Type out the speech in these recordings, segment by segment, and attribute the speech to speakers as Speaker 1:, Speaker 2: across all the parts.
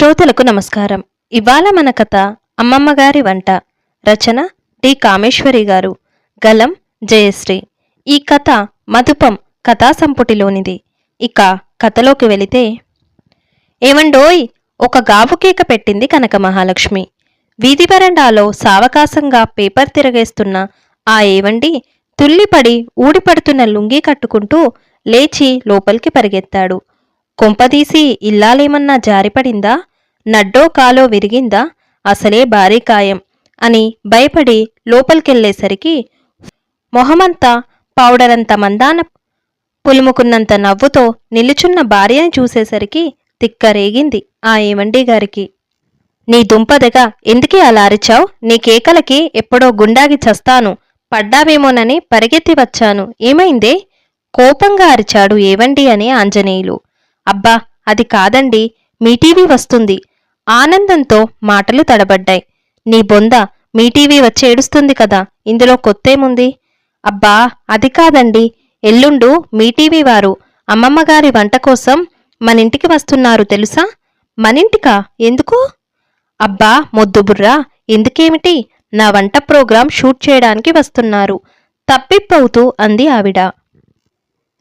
Speaker 1: శ్రోతలకు నమస్కారం. ఇవాళ మన కథ అమ్మమ్మ గారి వంట. రచన టి కామేశ్వరి గారు. గలం జయశ్రీ. ఈ కథ మధుపం కథా సంపుటిలోనిది. ఇక కథలోకి వెళితే ఏమండోయ్ ఒక గాబు కేక పెట్టింది కనక మహాలక్ష్మి. వీధి వరండాలో సావకాశంగా పేపర్ తిరగేస్తున్న ఆ ఏవండి తుల్లిపడి ఊడిపడుతున్న లుంగీ కట్టుకుంటూ లేచి లోపలికి పరిగెత్తాడు. కొంపదీసి ఇల్లాలేమన్నా జారిపడిందా? నడ్డో కాలో విరిగిందా? అసలే భారీ కాయం అని భయపడి లోపలికెళ్ళేసరికి మొహమంతా పౌడరంత మందాన పులుముకున్నంత నవ్వుతో నిలుచున్న భార్యని చూసేసరికి తిక్కరేగింది ఆ ఏమండి గారికి. నీ దుంపదగా ఎందుకే అలా అరిచావు? నీ కేకలకి ఎప్పుడో గుండాగి చస్తాను. పడ్డావేమోనని పరిగెత్తి వచ్చాను. ఏమైందే? కోపంగా అరిచాడు ఏవండి అని ఆంజనేయులు. అబ్బా అది కాదండి. మీ టీవీ వస్తుంది. ఆనందంతో మాటలు తడబడ్డాయి. నీ బొంద మీ టీవీ వచ్చి ఏడుస్తుంది కదా ఇందులో కొత్తేముంది? అబ్బా అది కాదండి. ఎల్లుండు మీ టీవీ వారు అమ్మమ్మగారి వంట కోసం మనింటికి వస్తున్నారు తెలుసా? మనింటికా? ఎందుకు? అబ్బా మొద్దుబుర్రా ఎందుకేమిటి? నా వంట ప్రోగ్రాం షూట్ చేయడానికి వస్తున్నారు. తప్పిప్పవుతూ అంది ఆవిడ.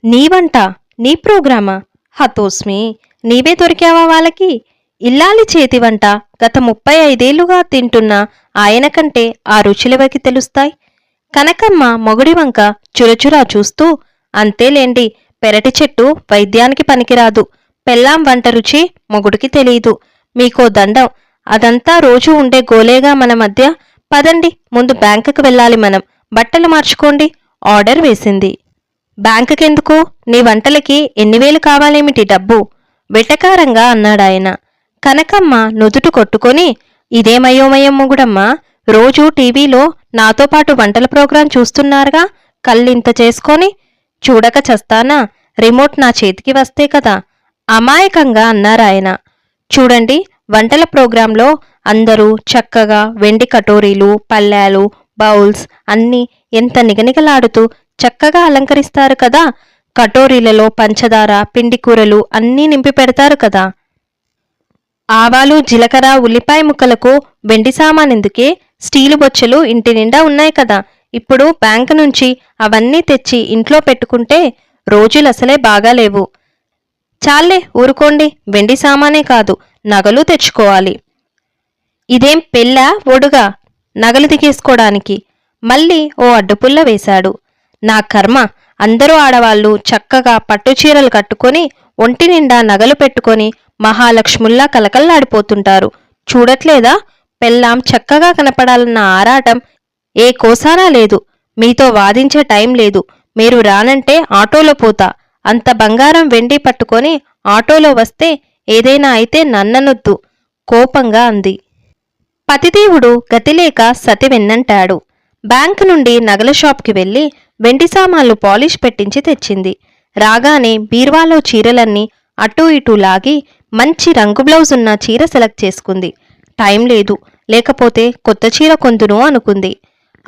Speaker 1: నీ వంట నీ ప్రోగ్రామా? హతోస్మి నీవే దొరికావా వాళ్ళకి? ఇల్లాలి చేతి వంట గత ముప్పై ఐదేళ్ళుగా తింటున్న ఆయన కంటే ఆ రుచులెవరికి తెలుస్తాయి. కనకమ్మ మొగుడి వంక చురచురా చూస్తూ అంతేలేండి పెరటి చెట్టు వైద్యానికి పనికిరాదు. పెళ్ళాం వంట రుచి మొగుడికి తెలియదు మీకో దండం. అదంతా రోజు ఉండే గోలేగా మన మధ్య. పదండి ముందు బ్యాంకుకు వెళ్ళాలి మనం. బట్టలు మార్చుకోండి. ఆర్డర్ వేసింది. బ్యాంకుకెందుకు? నీ వంటలకి ఎన్ని వేలు కావాలేమిటి డబ్బు? వెటకారంగా అన్నాడాయన. కనకమ్మ నుదుటు కొట్టుకొని ఇదేమయోమయం మొగుడమ్మా రోజూ టీవీలో నాతో పాటు వంటల ప్రోగ్రాం చూస్తున్నారుగా కళ్ళింత చేసుకొని చూడక చస్తానా రిమోట్ నా చేతికి వస్తే కదా అమాయకంగా అన్నారాయన చూడండి వంటల ప్రోగ్రాంలో అందరూ చక్కగా వెండి కటోరీలు పళ్ళాలు బౌల్స్ అన్నీ ఎంత నిగనిగలాడుతూ చక్కగా అలంకరిస్తారు కదా కటోరీలలో పంచదార పిండి కూరలు అన్నీ నింపి పెడతారు కదా ఆవాలు జీలకర్ర ఉల్లిపాయ ముక్కలకు వెండి సామానెందుకే? స్టీలు బొచ్చెలు ఇంటి నిండా ఉన్నాయి కదా. ఇప్పుడు బ్యాంకు నుంచి అవన్నీ తెచ్చి ఇంట్లో పెట్టుకుంటే రోజులు అసలే బాగాలేవు చాలే ఊరుకోండి. వెండి సామానే కాదు నగలు తెచ్చుకోవాలి. ఇదేం పెళ్ళా ఒడుగా? నగలు దిగేసుకోవడానికి మళ్ళీ ఓ అడ్డుపుల్ల వేశాడు. నా కర్మ. అందరూ ఆడవాళ్ళు చక్కగా పట్టుచీరలు కట్టుకొని ఒంటి నిండా నగలు పెట్టుకొని మహాలక్ష్ముల్లా కలకల్లాడిపోతుంటారు. చూడట్లేదా? పెళ్ళాం చక్కగా కనపడాలన్న ఆరాటం ఏ కోసారా లేదు. మీతో వాదించే టైం లేదు. మీరు రానంటే ఆటోలో పోతా. అంత బంగారం వెండి పట్టుకొని ఆటోలో వస్తే ఏదైనా అయితే నన్ననొద్దు. కోపంగా అంది. పతిదేవుడు గతిలేక సతి వెన్నంటాడు. బ్యాంకు నుండి నగల షాప్కి వెళ్ళి వెండి సామాన్లు పాలిష్ పెట్టించి తెచ్చింది. రాగానే బీర్వాలో చీరలన్నీ అటూ ఇటూ లాగి మంచి రంగు బ్లౌజ్ ఉన్న చీర సెలెక్ట్ చేసుకుంది. టైం లేదు లేకపోతే కొత్త చీర కొందును అనుకుంది.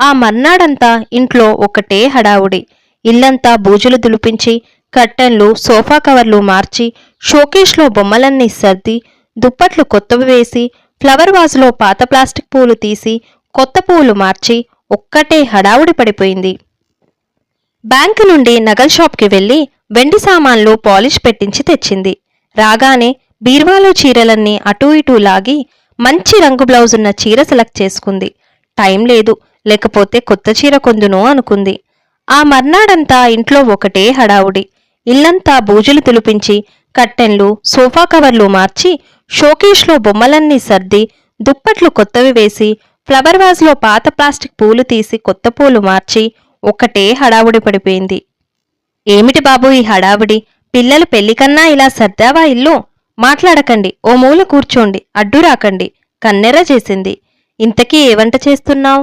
Speaker 1: ఆ మర్నాడంతా ఇంట్లో ఒకటే హడావుడి. ఇల్లంతా బూజులు దులిపించి కట్టెన్లు సోఫా కవర్లు మార్చి షోకేష్లో బొమ్మలన్నీ సర్ది దుప్పట్లు కొత్తవి వేసి ఫ్లవర్ వాజ్లో పాత ప్లాస్టిక్ పూలు తీసి కొత్త పూలు మార్చి ఒక్కటే హడావుడి పడిపోయింది. బ్యాంకు నుండి నగల్ షాప్కి వెళ్ళి వెండి సామాన్లు పాలిష్ పెట్టించి తెచ్చింది. రాగానే బీర్వాలో చీరలన్నీ అటూ ఇటూ లాగి మంచి రంగు బ్లౌజ్ ఉన్న చీర సెలెక్ట్ చేసుకుంది. టైం లేదు లేకపోతే కొత్త చీర కొందును అనుకుంది. ఆ మర్నాడంతా ఇంట్లో ఒకటే హడావుడి. ఇల్లంతా బూజులు తులిపించి కట్టెన్లు సోఫా కవర్లు మార్చి షోకేష్లో బొమ్మలన్నీ సర్ది దుప్పట్లు కొత్తవి వేసి ఫ్లవర్ వాజ్లో పాత ప్లాస్టిక్ పూలు తీసి కొత్త పూలు మార్చి ఒకటే హడావుడి పడిపోయింది. ఏమిటి బాబు ఈ హడావుడి? పిల్లలు పెళ్ళికన్నా ఇలా సర్దావా ఇల్లు? మాట్లాడకండి ఓ మూల కూర్చోండి అడ్డు రాకండి కన్నెర చేసింది. ఇంతకీ ఏ వంట చేస్తున్నావు?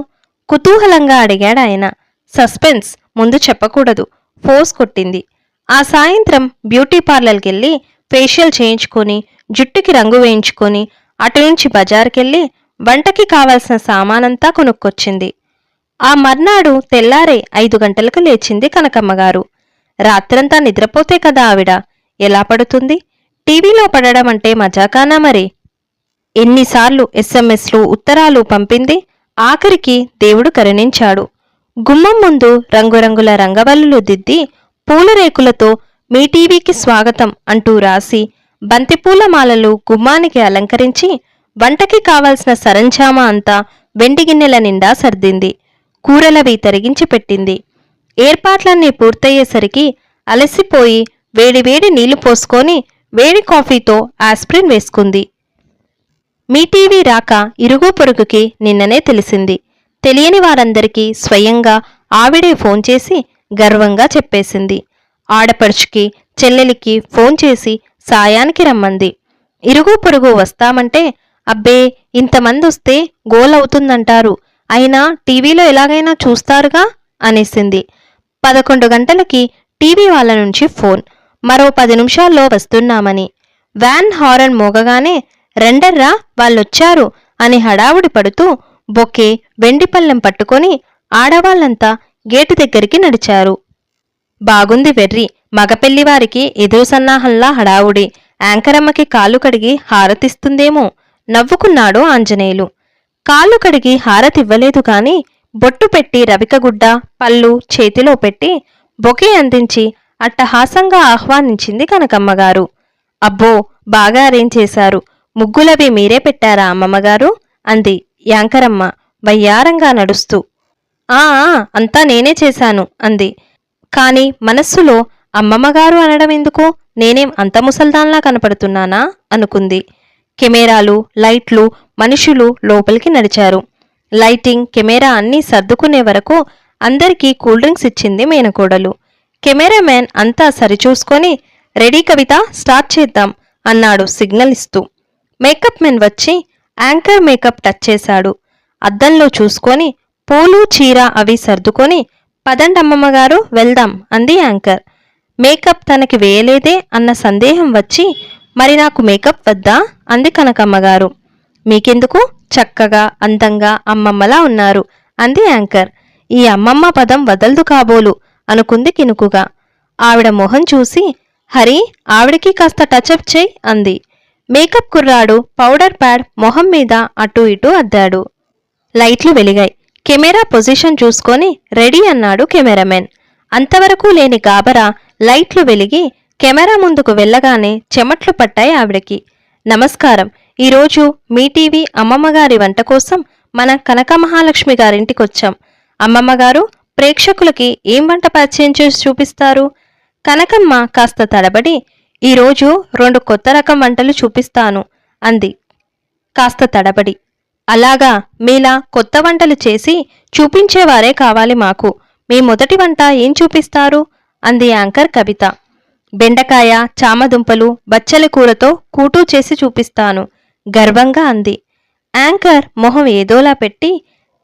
Speaker 1: కుతూహలంగా అడిగాడు ఆయన. సస్పెన్స్ ముందు చెప్పకూడదు ఫోర్స్ కొట్టింది. ఆ సాయంత్రం బ్యూటీ పార్లర్కెళ్ళి ఫేషియల్ చేయించుకొని జుట్టుకి రంగు వేయించుకొని అటు నుంచి బజార్కెళ్ళి వంటకి కావాల్సిన సామానంతా కొనుక్కొచ్చింది. ఆ మర్నాడు తెల్లారే ఐదు గంటలకు లేచింది కనకమ్మగారు రాత్రంతా నిద్రపోతే కదా ఆవిడ? ఎలా పడుతుంది? టీవీలో పడడం అంటే మజాకానా మరి? ఎన్నిసార్లు ఎస్ఎంఎస్లు ఉత్తరాలు పంపింది? ఆఖరికి దేవుడు కరుణించాడు. గుమ్మం ముందు రంగురంగుల రంగవల్లులు దిద్ది పూల రేకులతో మీ టీవీకి స్వాగతం అంటూ రాసి బంతిపూల మాలలు గుమ్మానికి అలంకరించి వంటకి కావాల్సిన సరంజామా అంతా వెండి గిన్నెల నిండా సర్దింది. కూరలవి తరిగించి పెట్టింది. ఏర్పాట్లన్నీ పూర్తయ్యేసరికి అలసిపోయి వేడివేడి నీళ్ళు పోసుకొని వేడి కాఫీతో ఆస్ప్రిన్ వేసుకుంది. మీ టీవీ రాక ఇరుగు పొరుగుకి నిన్ననే తెలిసింది. తెలియని వారందరికీ స్వయంగా ఆవిడే ఫోన్ చేసి గర్వంగా చెప్పేసింది. ఆడపడుచుకి చెల్లెలికి ఫోన్ చేసి సాయానికి రమ్మంది. ఇరుగు పొరుగు వస్తామంటే అబ్బే ఇంతమంది వస్తే గోల్ అవుతుందంటారు అయినా టీవీలో ఎలాగైనా చూస్తారుగా? అనేసింది. పదకొండు గంటలకి టీవీ వాళ్ళ నుంచి ఫోన్. మరో పది నిమిషాల్లో వస్తున్నామని. వ్యాన్ హారన్ మోగగానే రెండర్రా వాళ్ళొచ్చారు అని హడావుడి పడుతూ బొకే వెండిపల్లెం పట్టుకొని ఆడవాళ్ళంతా గేటు దగ్గరికి నడిచారు. బాగుంది వెర్రి మగపెళ్ళివారికి ఎదురు సన్నాహంలా హడావుడి. యాంకరమ్మకి కాళ్ళు కడిగి హారతిస్తుందేమో నవ్వుకున్నాడు ఆంజనేయులు. కాళ్ళు కడిగి హారతివ్వలేదు కాని బొట్టు పెట్టి రవికగుడ్డ పళ్ళు చేతిలో పెట్టి బొకే అందించి అట్టహాసంగా ఆహ్వానించింది కనకమ్మగారు. అబ్బో బాగా అరేంజ్ చేశారు. ముగ్గులవి మీరే పెట్టారా అమ్మమ్మగారు? అంది యాంకరమ్మ వయ్యారంగా నడుస్తూ. ఆ ఆ, అంతా నేనే చేశాను అంది. కాని మనస్సులో అమ్మమ్మగారు అనడం ఎందుకు? నేనేం అంత ముసల్దాన్లా కనపడుతున్నానా? అనుకుంది. కెమెరాలు లైట్లు మనుషులు లోపలికి నడిచారు. లైటింగ్ కెమెరా అన్నీ సర్దుకునే వరకు అందరికీ కూల్ డ్రింక్స్ ఇచ్చింది మేనకోడలు. కెమెరామ్యాన్ అంతా సరిచూసుకొని రెడీ కవిత స్టార్ట్ చేద్దాం అన్నాడు సిగ్నల్ ఇస్తూ. మేకప్ మెన్ వచ్చి యాంకర్ మేకప్ టచ్ చేశాడు. అద్దంలో చూసుకొని పూలు చీర అవి సర్దుకొని పదండమ్మమ్మగారు వెళ్దాం అంది యాంకర్. మేకప్ తనకి వేయలేదే అన్న సందేహం వచ్చి మరి నాకు మేకప్ వద్దా అంది కనకమ్మగారు మీకెందుకు? చక్కగా అందంగా అమ్మమ్మలా ఉన్నారు అంది యాంకర్. ఈ అమ్మమ్మ పదం వదలదు కాబోలు. అనుకుంది కినుకుగా. ఆవిడ మొహం చూసి హరి ఆవిడకి కాస్త టచప్ చేయి అంది. మేకప్ కుర్రాడు పౌడర్ ప్యాడ్ మొహం మీద అటూ ఇటూ అద్దాడు. లైట్లు వెలిగాయి. కెమెరా పొజిషన్ చూసుకొని రెడీ అన్నాడు కెమెరామెన్. అంతవరకు లేని గాబరా లైట్లు వెలిగి కెమెరా ముందుకు వెళ్ళగానే చెమట్లు పట్టాయి ఆవిడకి. నమస్కారం. ఈరోజు మీ టీవీ అమ్మమ్మగారి వంట కోసం మన కనక మహాలక్ష్మి గారింటికొచ్చాం అమ్మమ్మగారు ప్రేక్షకులకి ఏం వంట పరిచయం చేసి చూపిస్తారు? కనకమ్మ కాస్త తడబడి ఈరోజు రెండు కొత్త రకం వంటలు చూపిస్తాను అంది. కాస్త తడబడి అలాగా మీలా కొత్త వంటలు చేసి చూపించేవారే కావాలి మాకు. మీ మొదటి వంట ఏం చూపిస్తారు? అంది యాంకర్ కవిత. బెండకాయ చామదుంపలు బచ్చల కూరతో కూటూ చేసి చూపిస్తాను గర్వంగా అంది. యాంకర్ మొహం ఏదోలా పెట్టి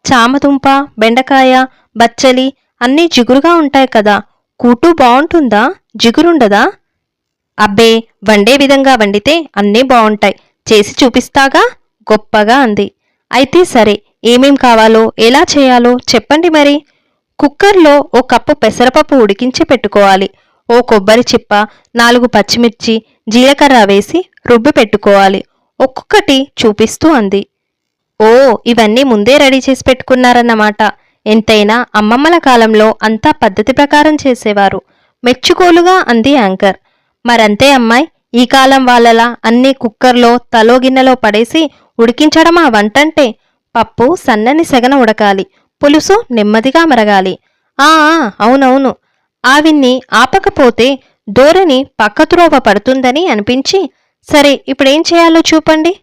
Speaker 1: చామదుంప బెండకాయ బచ్చలి అన్నీ జిగురుగా ఉంటాయి కదా. కూటూ బాగుంటుందా? జిగురుండదా? అబ్బే వండే విధంగా వండితే అన్నీ బాగుంటాయి. చేసి చూపిస్తాగా? గొప్పగా అంది. అయితే సరే ఏమేం కావాలో ఎలా చేయాలో చెప్పండి మరి. కుక్కర్లో ఓ కప్పు పెసరపప్పు ఉడికించి పెట్టుకోవాలి. ఓ కొబ్బరి చిప్ప నాలుగు పచ్చిమిర్చి జీలకర్ర వేసి రుబ్బి పెట్టుకోవాలి. ఒక్కొక్కటి చూపిస్తూ అంది. ఓ ఇవన్నీ ముందే రెడీ చేసి పెట్టుకున్నారన్నమాట. ఎంతైనా అమ్మమ్మల కాలంలో అంతా పద్ధతి ప్రకారం చేసేవారు. మెచ్చుకోలుగా అంది యాంకర్. మరంతే అమ్మాయి ఈ కాలం వాళ్ళలా అన్నీ కుక్కర్లో తలో గిన్నెలో పడేసి ఉడికించడం ఆ వంటంటే? పప్పు సన్నని సెగన ఉడకాలి పులుసు నెమ్మదిగా మరగాలి. ఆ అవునవును. ఆవిన్ని ఆపకపోతే దూరని పక్కత్రోవ పడుతుందని అనిపించి సరే ఇప్పుడేం చేయాలో చూపండి.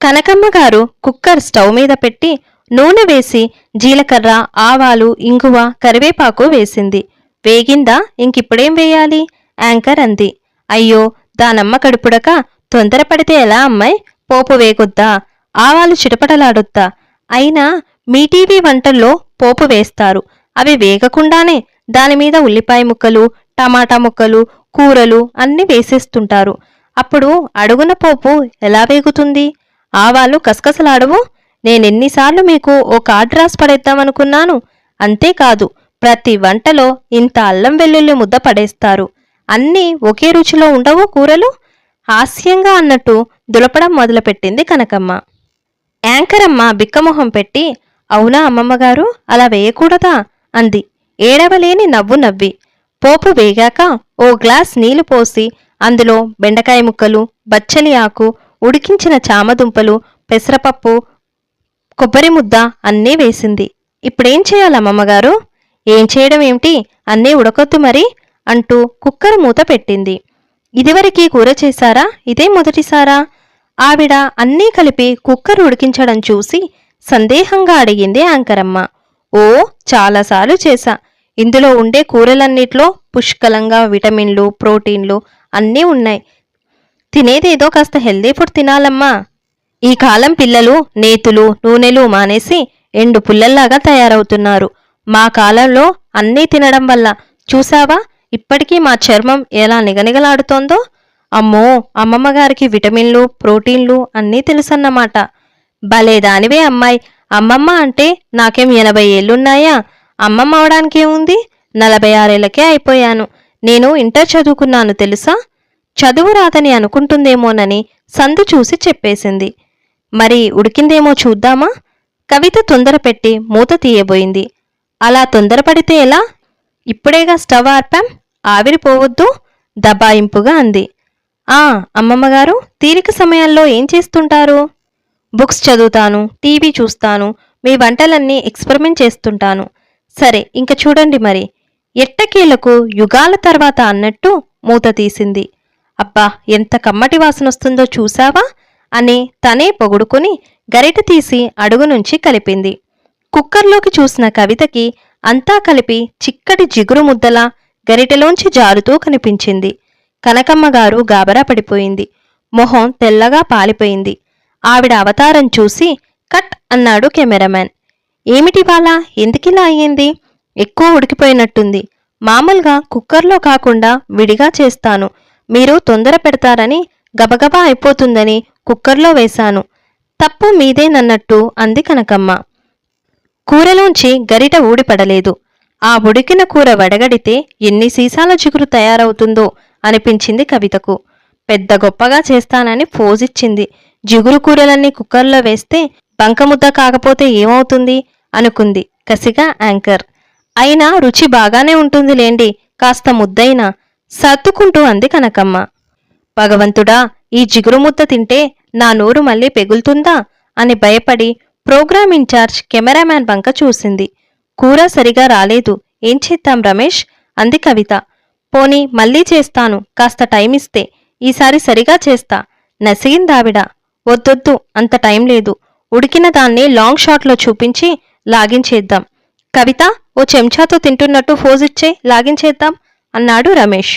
Speaker 1: కనకమ్మ గారు కుక్కర్ స్టవ్ మీద పెట్టి నూనె వేసి జీలకర్ర ఆవాలు ఇంగువ కరివేపాకు వేసింది. వేగిందా? ఇంకిప్పుడేం వేయాలి? యాంకర్ అంది. అయ్యో దానమ్మ కడుపుడక తొందరపడితే ఎలా అమ్మాయి? పోపు వేగొద్దా? ఆవాలు చిటపటలాడొద్దా? అయినా మీ టీవీ వంటల్లో పోపు వేస్తారు. అవి వేగకుండానే దానిమీద ఉల్లిపాయ ముక్కలు టమాటా ముక్కలు కూరలు అన్నీ వేసేస్తుంటారు. అప్పుడు అడుగున పోపు ఎలా వేగుతుంది? ఆవాలు కసకసలాడవు? నేనెన్నిసార్లు మీకు ఓ కార్డ్ రాసి పడేద్దామనుకున్నాను. అంతేకాదు ప్రతి వంటలో ఇంత అల్లం వెల్లుల్లి ముద్ద పడేస్తారు. అన్నీ ఒకే రుచిలో ఉండవు కూరలు? హాస్యంగా అన్నట్టు దులపడం మొదలుపెట్టింది కనకమ్మ. యాంకర్ అమ్మ బిక్కమొహం పెట్టి అవునా అమ్మమ్మగారు అలా వేయకూడదా? అంది. ఏడవలేని నవ్వు నవ్వి. పోపు వేగాక ఓ గ్లాస్ నీళ్ళు పోసి అందులో బెండకాయ ముక్కలు బచ్చలి ఆకు ఉడికించిన చామదుంపలు పెసరపప్పు కొబ్బరి ముద్ద అన్నీ వేసింది. ఇప్పుడేం చేయాలమ్మమ్మగారు ఏం చేయడం ఏమిటి? అన్నీ ఉడకొద్దు మరి అంటూ కుక్కర్ మూత పెట్టింది. ఇదివరకీ కూర చేశారా? ఇదే మొదటిసారా? ఆవిడ అన్నీ కలిపి కుక్కర్ ఉడికించడం చూసి సందేహంగా అడిగింది యాంకరమ్మ. ఓ చాలాసార్లు చేశా. ఇందులో ఉండే కూరలన్నిట్లో పుష్కలంగా విటమిన్లు ప్రోటీన్లు అన్నీ ఉన్నాయి. తినేదేదో కాస్త హెల్దీ ఫుడ్ తినాలమ్మా. ఈ కాలం పిల్లలు నేతులు నూనెలు మానేసి ఎండు పుల్లల్లాగా తయారవుతున్నారు. మా కాలంలో అన్నీ తినడం వల్ల చూసావా ఇప్పటికీ మా చర్మం ఎలా నిగనిగలాడుతోందో? అమ్మో అమ్మమ్మ గారికి విటమిన్లు ప్రోటీన్లు అన్నీ తెలుసన్నమాట. భలే దానివే అమ్మాయి. అమ్మమ్మ అంటే నాకేం ఎనభై ఏళ్ళున్నాయా? అమ్మమ్మ అవడానికి ఏముంది? నలభై ఆరేళ్ళకే అయిపోయాను. నేను ఇంటర్ చదువుకున్నాను తెలుసా? చదువు రాదని అనుకుంటుందేమోనని సందు చూసి చెప్పేసింది. మరి ఉడికిందేమో చూద్దామా? కవిత తొందరపెట్టి మూత తీయబోయింది. అలా తొందరపడితే ఎలా? ఇప్పుడేగా స్టవ్ ఆర్పాం ఆవిరిపోవద్దు దబాయింపుగా అంది. ఆ అమ్మమ్మగారు తీరిక సమయాల్లో ఏం చేస్తుంటారు? బుక్స్ చదువుతాను టీవీ చూస్తాను మీ వంటలన్నీ ఎక్స్పెరిమెంట్ చేస్తుంటాను. సరే ఇంక చూడండి మరి. ఎట్టకేలకు యుగాల తర్వాత అన్నట్టు మూత తీసింది. అబ్బా ఎంత కమ్మటి వాసనొస్తుందో చూసావా అని తనే పొగుడుకుని గరిట తీసి అడుగు నుంచి కలిపింది. కుక్కర్లోకి చూసిన కవితకి అంతా కలిపి చిక్కటి జిగురు ముద్దలా గరిటెలోంచి జారుతూ కనిపించింది. కనకమ్మ గారు గాబరా పడిపోయింది. మొహం తెల్లగా పాలిపోయింది. ఆవిడ అవతారం చూసి కట్ అన్నాడు కెమెరామ్యాన్. ఏమిటి వాళ్ళ ఎందుకిలా అయ్యింది? ఎక్కువ ఉడికిపోయినట్టుంది. మామూలుగా కుక్కర్లో కాకుండా విడిగా చేస్తాను. మీరు తొందర పెడతారని గబగబా అయిపోతుందని కుక్కర్లో వేశాను. తప్పు మీదేనన్నట్టు అంది కనకమ్మ. కూరలోంచి గరిట ఊడిపడలేదు. ఆ ఉడికిన కూర వడగడితే ఎన్ని సీసాల చిగురు తయారవుతుందో అనిపించింది కవితకు. పెద్ద గొప్పగా చేస్తానని ఫోజిచ్చింది. జిగురు కూరలన్నీ కుక్కర్లో వేస్తే బంకముద్ద కాకపోతే ఏమవుతుంది? అనుకుంది కసిగా యాంకర్. అయినా రుచి బాగానే ఉంటుంది లేండి కాస్త ముద్దైనా సర్దుకుంటూ అంది కనకమ్మ. భగవంతుడా ఈ జిగురు ముద్ద తింటే నా నోరు మళ్ళీ పెగులుతుందా? అని భయపడి ప్రోగ్రామ్ ఇన్ఛార్జ్ కెమెరామ్యాన్ వంక చూసింది. కూర సరిగా రాలేదు. ఏం చేద్దాం రమేష్? అంది కవిత. పోనీ మళ్ళీ చేస్తాను. కాస్త టైం ఇస్తే. ఈసారి సరిగా చేస్తా. నసిగిందావిడ వద్దొద్దు. అంత టైం లేదు. ఉడికిన దాన్ని లాంగ్ షాట్లో చూపించి లాగించేద్దాం. కవిత ఓ చెంచాతో తింటున్నట్టు ఫోజిచ్చే లాగించేద్దాం అన్నాడు రమేష్.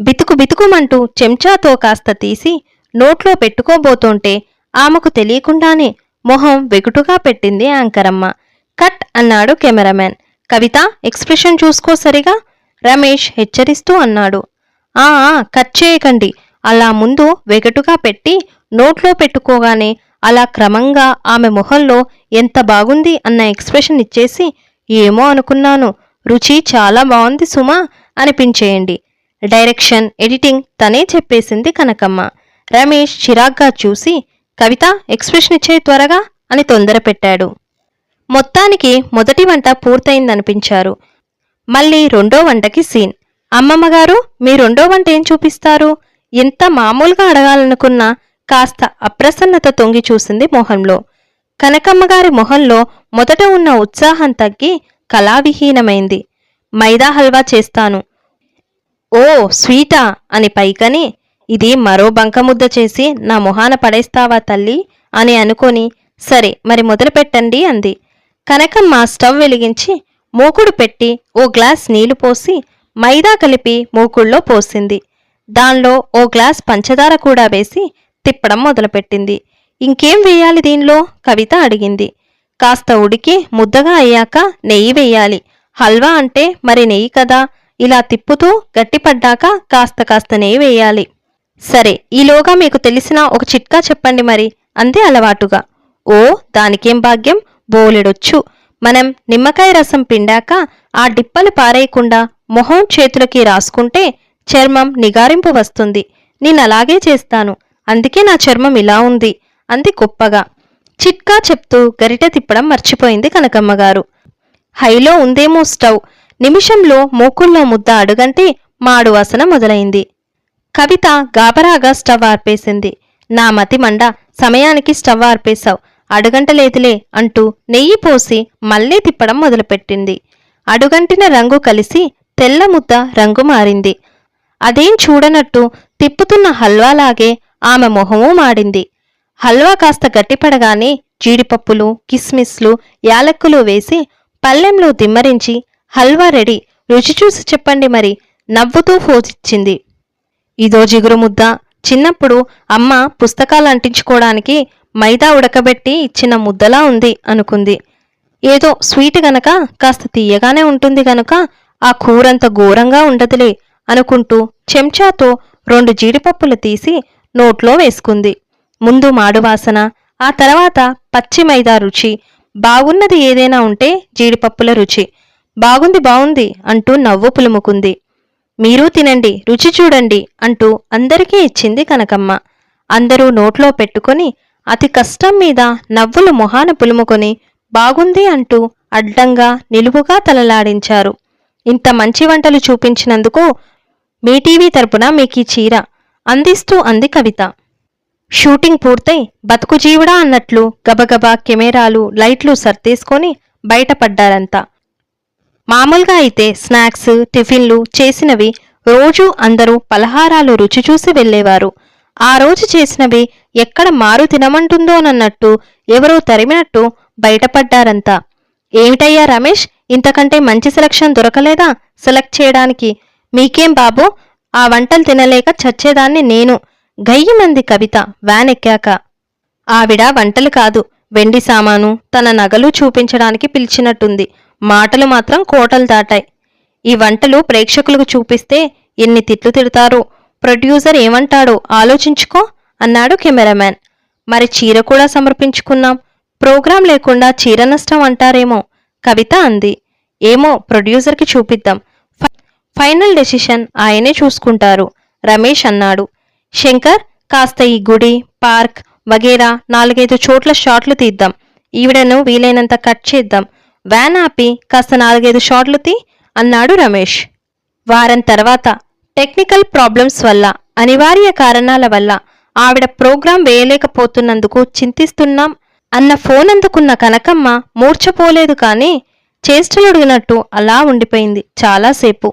Speaker 1: బితుకు బితుకుమంటూ చెంచాతో కాస్త తీసి నోట్లో పెట్టుకోబోతుంటే ఆమెకు తెలియకుండానే మొహం వెగుటుగా పెట్టింది యాంకరమ్మ. కట్ అన్నాడు కెమెరామ్యాన్. కవిత ఎక్స్ప్రెషన్ చూసుకో సరిగా? రమేష్ హెచ్చరిస్తూ అన్నాడు. ఆ ఆ, కట్ చేయకండి. అలా ముందు వెగటుగా పెట్టి నోట్లో పెట్టుకోగానే అలా క్రమంగా ఆమె మొహంలో ఎంత బాగుంది అన్న ఎక్స్ప్రెషన్ ఇచ్చేసి ఏమో అనుకున్నాను. రుచి చాలా బాగుంది సుమా! అనిపించేయండి. డైరెక్షన్ ఎడిటింగ్ తనే చెప్పేసింది కనకమ్మ. రమేష్ చిరాగ్గా చూసి కవిత ఎక్స్ప్రెషన్ ఇచ్చే త్వరగా అని తొందర పెట్టాడు. మొత్తానికి మొదటి వంట పూర్తయిందనిపించారు. మళ్ళీ రెండో వంటకి సీన్. అమ్మమ్మగారు మీ రెండో వంట ఏం చూపిస్తారు? ఎంత మామూలుగా అడగాలనుకున్నా కాస్త అప్రసన్నత తొంగి చూసింది మొహంలో. కనకమ్మగారి మొహంలో మొదట ఉన్న ఉత్సాహం తగ్గి కళావిహీనమైంది. మైదా హల్వా చేస్తాను. ఓ స్వీటా! అని పైకని ఇది మరో బంకముద్ద చేసి నా మొహాన పడేస్తావా తల్లి? అని అనుకొని సరే మరి మొదలు పెట్టండి అంది. కనకమ్మ స్టవ్ వెలిగించి మూకుడు పెట్టి ఓ గ్లాస్ నీళ్ళు పోసి మైదా కలిపి మూకుళ్ళో పోసింది. దానిలో ఓ గ్లాస్ పంచదార కూడా వేసి తిప్పడం మొదలుపెట్టింది. ఇంకేం వేయాలి దీనిలో? కవిత అడిగింది. కాస్త ఉడికి ముద్దగా అయ్యాక నెయ్యి వేయాలి. హల్వా అంటే మరి నెయ్యి కదా? ఇలా తిప్పుతూ గట్టిపడ్డాక కాస్త కాస్త నెయ్యి వేయాలి. సరే ఈలోగా మీకు తెలిసిన ఒక చిట్కా చెప్పండి మరి. అంది అలవాటుగా. ఓ దానికేం భాగ్యం? బోలెడొచ్చు. మనం నిమ్మకాయ రసం పిండాక ఆ డిప్పలు పారేయకుండా మొహం చేతులకి రాసుకుంటే చర్మం నిగారింపు వస్తుంది. అలాగే చేస్తాను. అందుకే నా చర్మం ఇలా ఉంది అంది గొప్పగా చిట్కా చెప్తూ గరిట తిప్పడం మర్చిపోయింది కనకమ్మగారు. హైలో ఉందేమో స్టవ్. నిమిషంలో మూకుల్లో ముద్ద అడుగంటే మాడు వాసన మొదలైంది. కవిత గాబరాగా స్టవ్ ఆర్పేసింది. నా మతి మండ సమయానికి స్టవ్ ఆర్పేశావు. అడుగంటలేదులే అంటూ నెయ్యి పోసి మళ్ళీ తిప్పడం మొదలుపెట్టింది. అడుగంటిన రంగు కలిసి తెల్ల ముద్ద రంగు మారింది. అదేం చూడనట్టు తిప్పుతున్న హల్వాలాగే ఆమె మొహమూ మాడింది. హల్వా కాస్త గట్టిపడగానే జీడిపప్పులు కిస్మిస్లు యాలక్కులు వేసి పల్లెంలో దిమ్మరించి హల్వా రెడీ. రుచి చూసి చెప్పండి మరి. నవ్వుతూ ఫోజిచ్చింది ఇదో జిగురు ముద్ద. చిన్నప్పుడు అమ్మ పుస్తకాలు అంటించుకోవడానికి మైదా ఉడకబెట్టి ఇచ్చిన ముద్దలా ఉంది అనుకుంది. ఏదో స్వీట్ గనక కాస్త తీయగానే ఉంటుంది గనక ఆ కూరంత ఘోరంగా ఉండదులే అనుకుంటూ చెంచాతో రెండు జీడిపప్పులు తీసి నోట్లో వేసుకుంది. ముందు మాడువాసన ఆ తర్వాత పచ్చి మైదా రుచి. బాగున్నది ఏదైనా ఉంటే జీడిపప్పుల రుచి. బాగుంది బాగుంది అంటూ నవ్వు పులుముకుంది. మీరూ తినండి రుచి చూడండి అంటూ అందరికీ ఇచ్చింది కనకమ్మ. అందరూ నోట్లో పెట్టుకొని అతి కష్టం మీద నవ్వులు మొహాన పులుముకొని బాగుంది అంటూ అడ్డంగా నిలువుగా తలలాడించారు. ఇంత మంచి వంటలు చూపించినందుకు మీ టీవీ తరపున మీకీ చీర అందిస్తూ అంది కవిత. షూటింగ్ పూర్తయి బతుకు జీవుడా అన్నట్లు గబగబా కెమెరాలు లైట్లు సర్దేసుకొని బయటపడ్డారంతా. మామూలుగా అయితే స్నాక్స్ టిఫిన్లు చేసినవి రోజూ అందరూ పలహారాలు రుచి చూసి వెళ్ళేవారు. ఆ రోజు చేసినవి ఎక్కడ మారు తినమంటుందోనన్నట్టు ఎవరో తరిమినట్టు బయటపడ్డారంతా. ఏమిటయ్యా రమేష్ ఇంతకంటే మంచి సెలక్షన్ దొరకలేదా? సెలెక్ట్ చేయడానికి. మీకేం బాబు? ఆ వంటలు తినలేక చచ్చేదాన్ని నేను. గయ్యమంది కవిత వ్యాన్ ఎక్కాక ఆవిడ వంటలు కాదు వెండి సామాను తన నగలు చూపించడానికి పిలిచినట్టుంది. మాటలు మాత్రం కోటలు దాటాయి. ఈ వంటలు ప్రేక్షకులకు చూపిస్తే ఎన్ని తిట్లు తిడతారో. ప్రొడ్యూసర్ ఏమంటాడో? ఆలోచించుకో అన్నాడు కెమెరామ్యాన్. మరి చీర కూడా సమర్పించుకున్నాం. ప్రోగ్రాం లేకుండా చీర నష్టం అంటారేమో? కవిత అంది. ఏమో ప్రొడ్యూసర్కి చూపిద్దాం. ఫైనల్ డెసిషన్ ఆయనే చూసుకుంటారు రమేష్ అన్నాడు. శంకర్ కాస్త ఈ గుడి పార్క్ వగేరా నాలుగైదు చోట్ల షాట్లు తీద్దాం. ఈవిడను వీలైనంత కట్ చేద్దాం. వ్యాన్ ఆపి కాస్త నాలుగైదు షాట్లు తీ అన్నాడు రమేష్. వారం తర్వాత టెక్నికల్ ప్రాబ్లమ్స్ వల్ల అనివార్య కారణాల వల్ల ఆవిడ ప్రోగ్రాం వేయలేకపోతున్నందుకు చింతిస్తున్నాం అన్న ఫోన్ అందుకున్న కనకమ్మ మూర్ఛపోలేదు కానీ చేష్టలుడిగినట్టు అలా ఉండిపోయింది చాలాసేపు.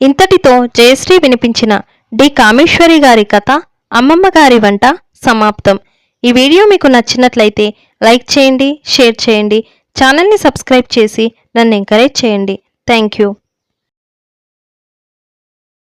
Speaker 1: ఇంతటితో జయశ్రీ వినిపించిన డి కామేశ్వరి గారి కథ అమ్మమ్మ గారి వంట సమాప్తం. ఈ వీడియో మీకు నచ్చినట్లయితే లైక్ చేయండి షేర్ చేయండి ఛానల్ని సబ్స్క్రైబ్ చేసి నన్ను ఎంకరేజ్ చేయండి. Thank you